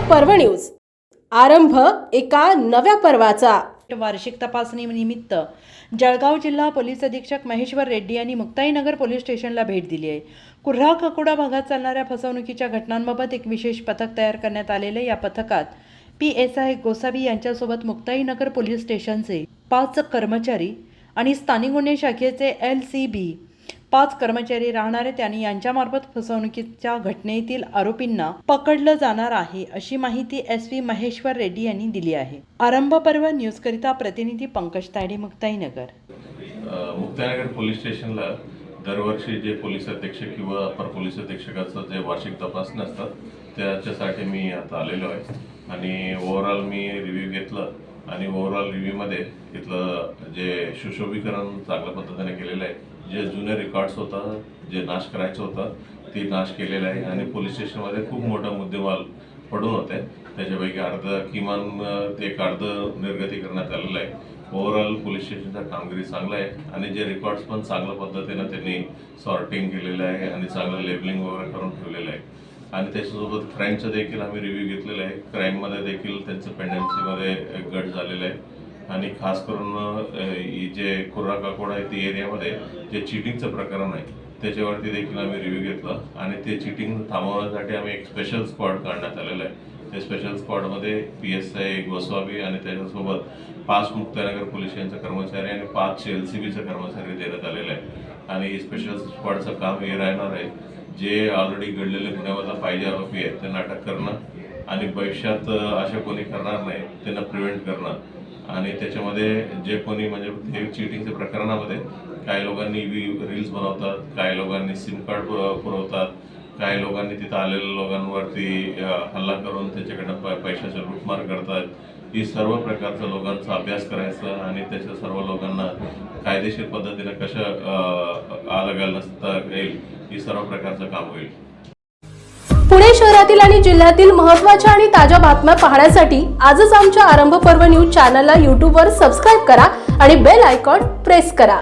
पर्व न्यूज. आरंभ एका नव्या पर्वाचा. वार्षिक तपासणी निमित्त जळगाव जिल्हा पोलीस अधीक्षक महेश्वर रेड्डी यांनी मुक्ताईनगर पोलीस स्टेशनला भेट दिली आहे. कुर्हा खकोडा भागात चालणाऱ्या फसवणुकीच्या घटनांबाबत एक विशेष पथक तयार करण्यात आलेले या पथकात पी एस आय गोसावी यांच्यासोबत मुक्ताईनगर पोलीस स्टेशनचे पाच कर्मचारी आणि स्थानिक गुन्हे शाखेचे एल सी बी पाच कर्मचारी राहणारे त्यांनी यांच्यामार्फत फसवणुकीच्या घटनेतील आरोपींना पकडलं जाणार आहे अशी माहिती एस व्ही महेश्वर रेड्डी यांनी दिली आहे. आरंभ पर्व न्यूजकरिता प्रतिनिधी पंकज तायडे मुक्ताईनगर. मुक्ताईनगर पोलीस स्टेशनला दरवर्षी जे पोलीस अधीक्षक किंवा अपर पोलीस अधीक्षकाचं जे वार्षिक तपासणी असतात त्याच्यासाठी मी आता आलेलो आहे. आणि ओव्हरऑल मी रिव्ह्यू घेतलं. आणि ओव्हरऑल रिव्ह्यूमध्ये इथलं जे सुशोभीकरण चांगल्या पद्धतीने केलेलं आहे जे जुने रेकॉर्ड्स होतं जे नाश करायचं होतं ते नाश केलेलं आहे. आणि पोलीस स्टेशनमध्ये खूप मोठा मुद्देमाल पडून होते. त्याच्यापैकी अर्ध किमान ते एक अर्ध निर्गती करण्यात आलेलं आहे. ओव्हरऑल पोलीस स्टेशनचा कामगिरी चांगला आहे. आणि जे रेकॉर्ड्स पण चांगल्या पद्धतीनं त्यांनी सॉर्टिंग केलेलं आहे आणि चांगलं लेबलिंग वगैरे करून ठेवलेलं आहे. आणि त्याच्यासोबत क्राईमचा देखील आम्ही रिव्ह्यू घेतलेला आहे. क्राईममध्ये देखील त्यांचं पेंडन्सीमध्ये घट झालेलं आहे. आणि खास करून ही जे कुर्रा काकोडा आहे ती एरियामध्ये जे चिटिंगचं प्रकरण आहे त्याच्यावरती देखील आम्ही रिव्ह्यू घेतला. आणि ते चिटिंग थांबवण्यासाठी आम्ही एक स्पेशल स्क्वॉड काढण्यात आलेलं आहे. त्या स्पेशल स्क्वॉडमध्ये पी एस आय गोस्वामी आणि त्याच्यासोबत पाच मुक्तानगर पोलीस यांचा कर्मचारी आणि पाच एल सी बीचा कर्मचारी देण्यात आलेला आहे. आणि स्पेशल स्क्वॉडचं काम हे राहणार आहे. जे ऑलरेडी घडलेले गुन्ह्यामधला पाहिजे आरोपी आहेत त्यांना अटक करणं आणि भविष्यात अशा कोणी करणार नाही त्यांना प्रिव्हेंट करणं. आणि त्याच्यामध्ये जे कोणी म्हणजे हे चिटिंगच्या प्रकरणामध्ये काही लोकांनी रील्स बनवतात काही लोकांनी सिम कार्ड पुरवतात काही लोकांनी तिथं आलेल्या लोकांवरती हल्ला करून त्याच्याकडनं प पैशाचा लूटमार करतात की सर्व प्रकारचा लोकांचा अभ्यास करायचा आणि त्याच्या सर्व लोकांना कायदेशीर पद्धतीने कशा आलगाल नसता येईल ही सर्व प्रकारचं काम होईल. पुणे शहरातील आणि जिल्ह्यातील महत्त्वाच्या आणि ताज्या बातम्या पाहण्यासाठी आजच आमच्या आरंभ पर्व न्यूज चॅनलला यूट्यूबवर सबस्क्राईब करा आणि बेल आयकॉन प्रेस करा.